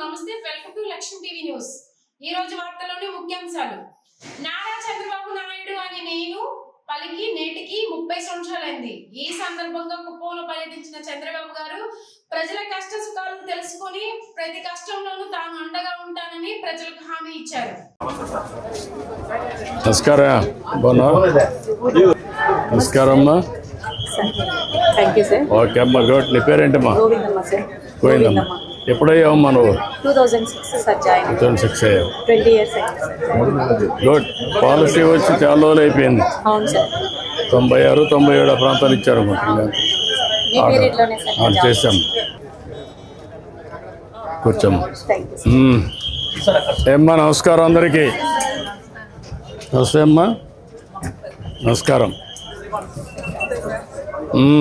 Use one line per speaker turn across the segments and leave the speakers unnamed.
నమస్తే welcome to Lakshmi TV news. ఈ రోజు వార్తలోని ముఖ్యాంశాలు. నారా చంద్రబాబు నాయుడు అని నేను పలికి నేటికి ముప్పై సంవత్సరాలైంది. ఈ సందర్భంగా కుప్పంలో పర్యటించిన చంద్రబాబు గారు ప్రజల కష్ట సుఖాలను తెలుసుకొని ప్రతి కష్టంలోనూ తాను అండగా ఉంటానని ప్రజలకు హామీ ఇచ్చారు.
నమస్కారం ఓకే అమ్మా గుడ్. నీ పేరేంటమ్మా?
గోవిందమ్మ. టూ థౌజండ్ సిక్స్
అయ్యావు. గుడ్. పాలసీ వచ్చి చాలా రోజులు అయిపోయింది. తొంభై ఆరు తొంభై ఏడు ప్రాంతాలు ఇచ్చారు అనుకుంటున్నా
మీ పీరియడ్లోనే సార్
అది
జాబ్
చేసాం మ్మ్. ఏమ్మా నమస్కారం అందరికీ. నమస్తే అమ్మా. నమస్కారం.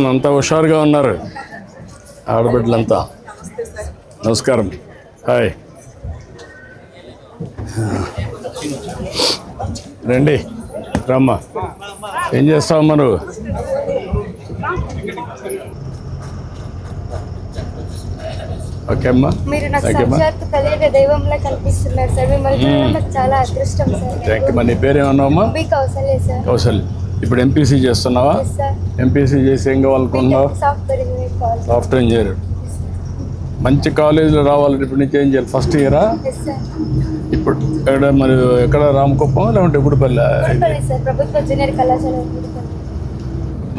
అంతా హుషారుగా ఉన్నారు. ఆడబిడ్డలంతా. నమస్కారం. హాయ్. రండి. రమ్మా. ఏం చేస్తావమ్మా నువ్వు? ఓకే అమ్మా.
మీరు దైవంలా కనిపిస్తున్నారు సార్. మిమ్మల్ని చాలా అదృష్టం సార్.
మరి నీ
సార్.
ఇప్పుడు ఎంపీసీ చేస్తున్నావా? ఎంపీసీ చేసి ఏం కావాలనుకుంటున్నావు
సాఫ్ట్వేర్ ఇంజనీర్
మంచి కాలేజీలో రావాలంటే ఇప్పుడు నీకు ఏం చేయాలి? ఫస్ట్ ఇయరా ఇప్పుడు ఎక్కడ మరి ఎక్కడ రామకుప్పం లేకుంటే
గుడిపల్లి?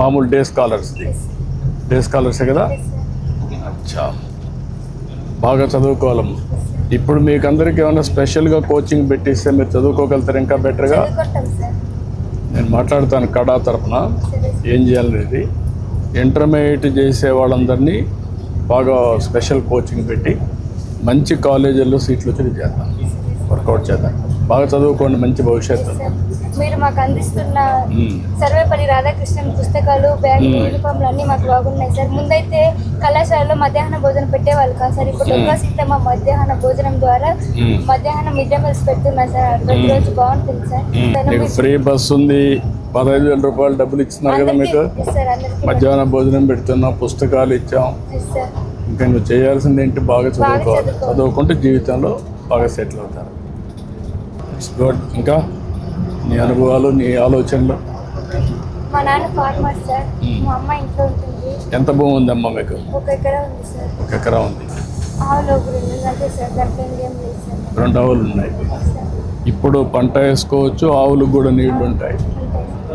మామూలు డే స్కాలర్స్ డే స్కాలర్సే కదా? అచ్చా. బాగా చదువుకోవాలమ్మా ఇప్పుడు మీకు అందరికీ ఏమైనా స్పెషల్గా కోచింగ్ పెట్టిస్తే మీరు చదువుకోగలుగుతారు? ఇంకా బెటర్గా నేను మాట్లాడతాను కడా
సార్.
ఏం చేయాలనేది? ఇంటర్మీడియట్ చేసే వాళ్ళందరినీ బాగా స్పెషల్ కోచింగ్ పెట్టి మంచి కాలేజీల్లో సీట్లు వచ్చి చేద్దాం. వర్కౌట్ చేద్దాం. బాగా చదువుకోండి మంచి భవిష్యత్తు.
మీరు మాకు అందిస్తున్న. సర్వేపల్లి రాధాకృష్ణన్ పుస్తకాలు బ్యాగులు
మ్మ్.
యూనిఫామ్లు అన్ని మాకు బాగున్నాయి సార్. ముందైతే కళాశాలలో మధ్యాహ్న భోజనం పెట్టేవాళ్ళు కాదు సార్. ఇప్పుడు డొక్కా సీతమ్మ మధ్యాహ్న భోజనం ద్వారా. మధ్యాహ్నం మిడ్ డే మీల్స్ పెడుతున్నారు సార్. ప్రతిరోజు బాగుంటుంది సార్.
ఫ్రీ బస్ ఉంది పదహైదు వేల రూపాయలు డబ్బులు ఇస్తున్నారు కదా మీకు? మధ్యాహ్నం భోజనం పెడుతున్నాం పుస్తకాలు ఇచ్చాం. ఇంకా నువ్వు చేయాల్సింది ఏంటి? బాగా చదువుకోవాలి. చదువుకుంటే జీవితంలో బాగా సెటిల్ అవుతారు. గుడ్ ఇంకా నీ అనుభవాలు నీ ఆలోచనలు?
మా నాన్న ఫార్మర్ సార్
మ్మ్.
మా అమ్మ ఇంట్లో ఉంటుంది.
ఎంత భూమి ఉందమ్మా మీకు?
ఒక ఎకరా ఉంది సార్
ఒక ఎకరా ఉంది.
ఆవులు ఒకరు ఉంది అంతే సార్ దాంట్లో ఏం లేదు సార్
రెండు ఆవులు ఉన్నాయి. ఇప్పుడు పంట వేసుకోవచ్చు ఆవులకు కూడా నీళ్ళు ఉంటాయి.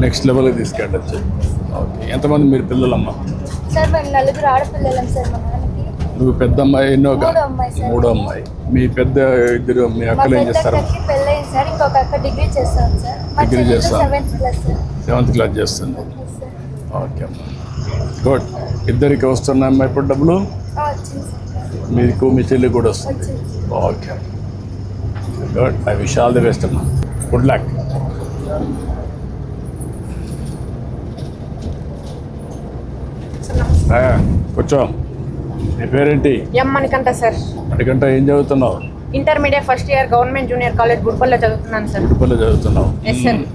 నెక్స్ట్ లెవెల్కి తీసుకెళ్ళచ్చు. ఓకే ఎంతమంది మీరు పిల్లలమ్మా?
సార్ మేము నలుగురు ఆడపిల్లలం సార్ మా నాన్నకి.
నువ్వు పెద్ద అమ్మాయి ఎన్నో
మూడో అమ్మాయి సార్.
మూడో అమ్మాయి. మీ పెద్ద ఇద్దరు మీ
మా
అక్కలు ఏం
పెద్ద
చేస్తారు?
అక్కకి పెళ్ళయింది సార్. ఇంకొక అక్క డిగ్రీ చేస్తాం సార్. మా
డిగ్రీ
చెల్లెలు
చేస్తాం.
Seventh class sir.
Seventh class చేస్తుంది.
సార్
ఓకే అమ్మా. గుడ్ ఇద్దరికి వస్తున్నాయమ్మా ఇప్పుడు డబ్బులు?
ఆ, వచ్చింది సార్.
మీకు మీ చెల్లి కూడా వస్తుంది.
వచ్చింది
okay good I wish all the best అమ్మా. గుడ్ లక్ కూర్చో. నీ పేరేంటి?
M Manikanta sir.
అడిగంట ఏం చదువుతున్నావు?
Intermediate first year government junior college గుడిపల్లిలో చదువుతున్నాను సార్.
తిరుపతిలో చదువుతున్నావు?
Sir.
మ్మ్.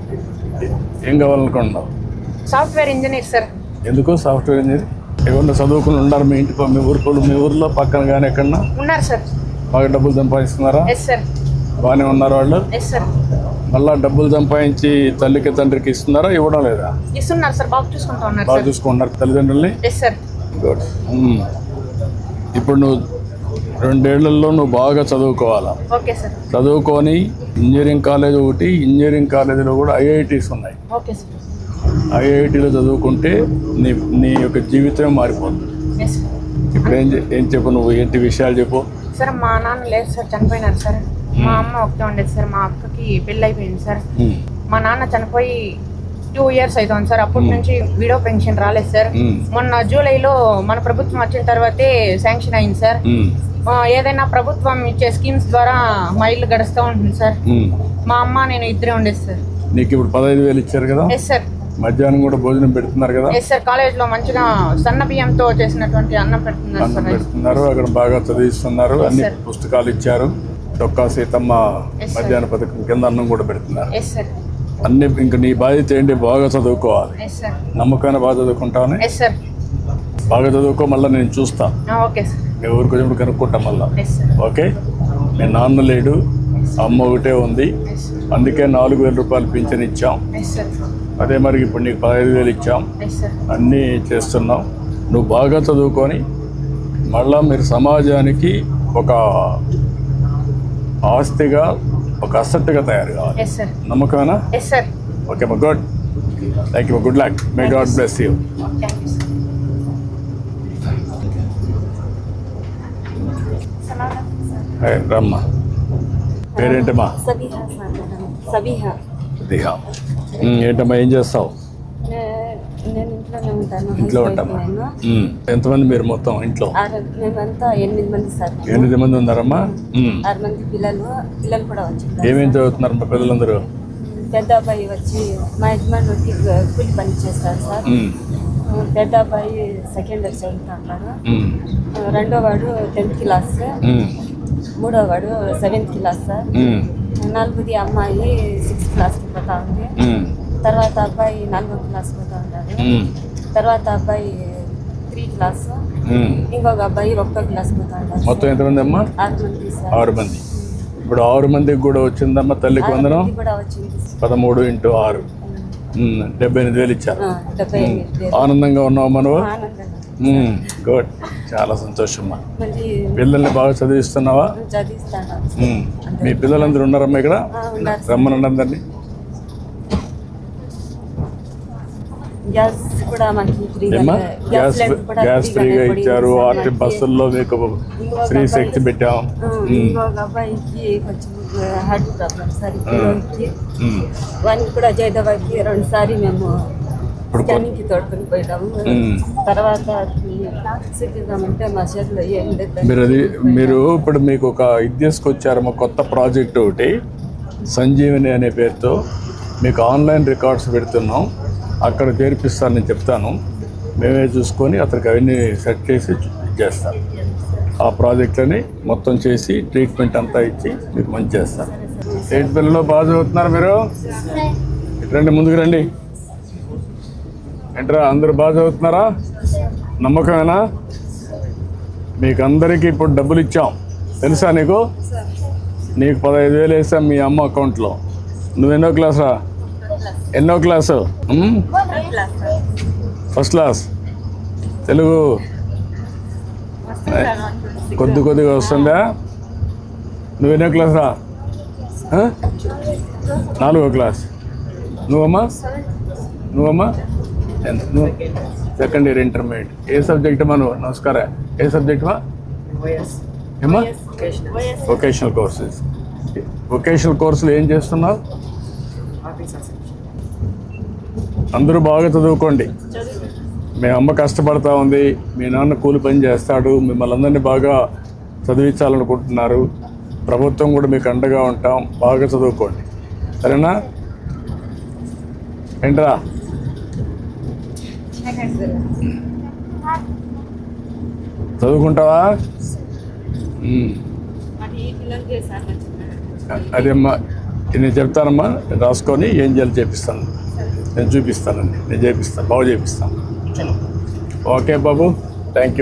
ఏం కావాలనుకుంటున్నావు?
Software engineer sir.
ఎందుకు సాఫ్ట్వేర్ ఇంజనీర్? ఏమన్నా చదువుకుని ఉన్నారు మీ ఇంటి మీ ఊరు మీ ఊర్లో పక్కన కానీ ఎక్కడన్నా?
ఉన్నారు సార్.
బాగా డబ్బులు సంపాదిస్తున్నారా?
ఎస్ సార్
బాగానే ఉన్నారు వాళ్ళు? మళ్ళా డబ్బులు సంపాదించి తల్లికి తండ్రికి ఇస్తున్నారా? ఇవ్వడం లేదా?
ఇస్తున్నారు సార్ బాగా చూసుకుంటా ఉన్నారు
బాగా
సార్
చూసుకుంటున్నారు తల్లిదండ్రుల్ని? గుడ్ మ్మ్. ఇప్పుడు నువ్వు రెండేళ్ళలో నువ్వు బాగా చదువుకోవాలా? చదువుకొని ఇంజనీరింగ్ కాలేజ్ ఒకటి ఇంజనీరింగ్ కాలేజీలో కూడా ఐఐటీస్ ఉన్నాయి. ఐఐటీలో చదువుకుంటే నీ నీ యొక్క జీవితం మారిపోతుంది. ఇప్పుడు ఏం చెప్పు నువ్వు? ఏంటి విషయాలు చెప్పు?
సార్ మా నాన్న లేదు సార్ చనిపోయినారు సార్. మా అమ్మ ఒకటే ఉండేది సార్ మా అక్కకి పెళ్ళి అయిపోయింది సార్.
మ్మ్.
మా నాన్న చనిపోయి టూ ఇయర్స్ అవుతుంది సార్. అప్పటి నుంచి విడో పెన్షన్ రాలేదు సార్. మొన్న జూలైలో మన ప్రభుత్వం వచ్చిన తర్వాతే శాంక్షన్ అయింది సార్. ఏదైనా ప్రభుత్వం ఇచ్చే స్కీమ్స్ ద్వారా మా ఇల్లు గడుస్తూ ఉంటుంది సార్. మా అమ్మ నేను ఇద్దరే ఉండేది సార్.
నీకు ఇప్పుడు పదహైదు వేలు ఇచ్చారు కదా?
ఎస్ సార్
మధ్యాహ్నం కూడా భోజనం పెడుతున్నారు కదా.
ఎస్ సార్ కాలేజ్లో మంచిగా సన్న బియ్యంతో చేసినటువంటి అన్నం పెడుతున్నారు
అన్నం పెడుతున్నారు. అక్కడ బాగా చదివిస్తున్నారు. అన్ని. పుస్తకాలు ఇచ్చారు. డొక్కా సీతమ్మ. మధ్యాహ్న పథకం కింద అన్నం కూడా పెడుతున్నారు. అన్ని ఇంకా నీ బాధ్యత ఏంటి? బాగా చదువుకోవాలి. నమ్మకాన్ని బాగా
సార్
బాగా చదువుకో మళ్ళీ నేను చూస్తా.
ఓకే సార్
మీ ఊరికి వచ్చినప్పుడు కనుక్కుంటాం మళ్ళా. ఓకే మీ నాన్న లేడు. అమ్మ ఒకటే ఉంది. అందుకే నాలుగు వేల రూపాయలు పింఛన్ ఇచ్చాం. అదే మరి ఇప్పుడు నీకు పదహైదు వేలు ఇచ్చాం. అన్నీ చేస్తున్నాం. నువ్వు బాగా చదువుకొని మళ్ళా మీరు సమాజానికి ఒక ఆస్తిగా ఒక అసట్టుగా తయారు కావాలి.
సార్
ఓకే మా good thank you good luck may God bless you రమ్మా పేరేంటమ్మా
సబీహా
ఏంటమ్మా ఏం చేస్తావు? ఇంట్లో ఉంటామా? ఎంతమంది మీరు మొత్తం ఇంట్లో?
ఎనిమిది మంది
ఉన్నారమ్మా? ఉమ్.
ఆరు మంది పిల్లలు పిల్లలు కూడా వచ్చింటారు
ఏమేం చదువుతున్నారు మా పిల్లలందరూ?
పెద్ద అబ్బాయి వచ్చి మా యజమాని వచ్చి కూలి పని చేస్తారు సార్. పెద్ద అబ్బాయి సెకండ్ ఇయర్ చదువుతుంటాడు.
ఉమ్,
రెండో వాడు టెన్త్ క్లాస్. మూడో వాడు సెవెంత్ క్లాస్ సార్. నాలుగుది అమ్మాయి సిక్స్త్ క్లాస్కి పోతా ఉంది. తర్వాత అబ్బాయి నాలుగో క్లాస్ పోతా
ఉమ్,
తర్వాత అబ్బాయి త్రీ క్లాస్. ఇంకొక అబ్బాయి ఒక్కో క్లాస్ పోతా ఉంటాడు
మొత్తం ఎంతమంది అమ్మా
ఆరు మంది సార్.
ఆరు మంది. ఇప్పుడు ఆరు మందికి కూడా వచ్చిందమ్మా తల్లికి వందనం? పదమూడు ఇంటూ ఆరు. డెబ్బై ఎనిమిది వేలు ఇచ్చారు. ఆనందంగా ఉన్నావు మనవు గుడ్ చాలా సంతోషమ్మా. పిల్లల్ని బాగా చదివిస్తున్నావా?
చదివిస్తాను.
ఉమ్. మీ పిల్లలందరూ ఉన్నారమ్మా ఇక్కడ. రమ్మనండి అందరినీ.
గ్యాస్ ఫ్రీగా
గ్యాస్ ఇచ్చారు. ఆర్టీ. బస్సుల్లో మీకు ఫ్రీ శక్తి పెట్టాం. ఉమ్.
వానికి కూడా జయదేవాకి రెండు సారి మేము తోడుకొని పోయినాము.
తర్వాత
చూపిద్దామంటే మా చేతిలో ఏం లేదు
మీరు అది మీరు ఇప్పుడు మీకు ఒక ఇది తీసుకొచ్చారు మా కొత్త ప్రాజెక్ట్ ఒకటి. సంజీవని అనే పేరుతో మీకు ఆన్లైన్ రికార్డ్స్ పెడుతున్నాం. అక్కడ చేర్పిస్తానని చెప్తాను. మేమే చూసుకొని అతనికి అవన్నీ సెట్ చేసి చేస్తాం. ఆ ప్రాజెక్ట్లని మొత్తం చేసి ట్రీట్మెంట్ అంతా ఇచ్చి మీకు మంచి చేస్తాను ఏంటి పిల్లలు బాగా చదువుతున్నారు మీరు? రండి ముందుకు రండి. ఏంట్రా అందరూ బాగా చదువుతున్నారా? నమ్మకమేనా? మీకు అందరికీ ఇప్పుడు డబ్బులు ఇచ్చాం. తెలుసా నీకు? నీకు పదహైదు వేలు వేసాం మీ అమ్మ అకౌంట్లో. నువ్వు ఎన్నో క్లాసా ఎన్నో క్లాసు? First class. తెలుగు. కొద్ది కొద్దిగా వస్తుందా? నువ్వు ఎన్నో క్లాస్ రా? నాలుగో క్లాస్. నువ్వమ్మా? నువ్వమ్మా? నువ్వు సెకండ్ ఇయర్ ఇంటర్మీడియట్. ఏ సబ్జెక్ట్ నువ్వు? నమస్కారం. ఏ సబ్జెక్ట్ మా ఏమ్మా? వొకేషనల్ కోర్సెస్ వొకేషనల్ కోర్సులు ఏం చేస్తున్నావు? అందరూ బాగా చదువుకోండి. మీ అమ్మ కష్టపడతా ఉంది. మీ నాన్న కూలి పని చేస్తాడు. మిమ్మల్ని అందరినీ బాగా చదివించాలనుకుంటున్నారు. ప్రభుత్వం కూడా మీకు అండగా ఉంటాం. బాగా చదువుకోండి. సరేనా? ఏంట్రా? చదువుకుంటావా? అదేమ్మా నేను చెప్తానమ్మా రాసుకొని ఏం చేయాలి చేపిస్తాను. నేను చూపిస్తానండి నేను చేపిస్తాను బాగా చేపిస్తాను. ఓకే బాబు థ్యాంక్ యూ.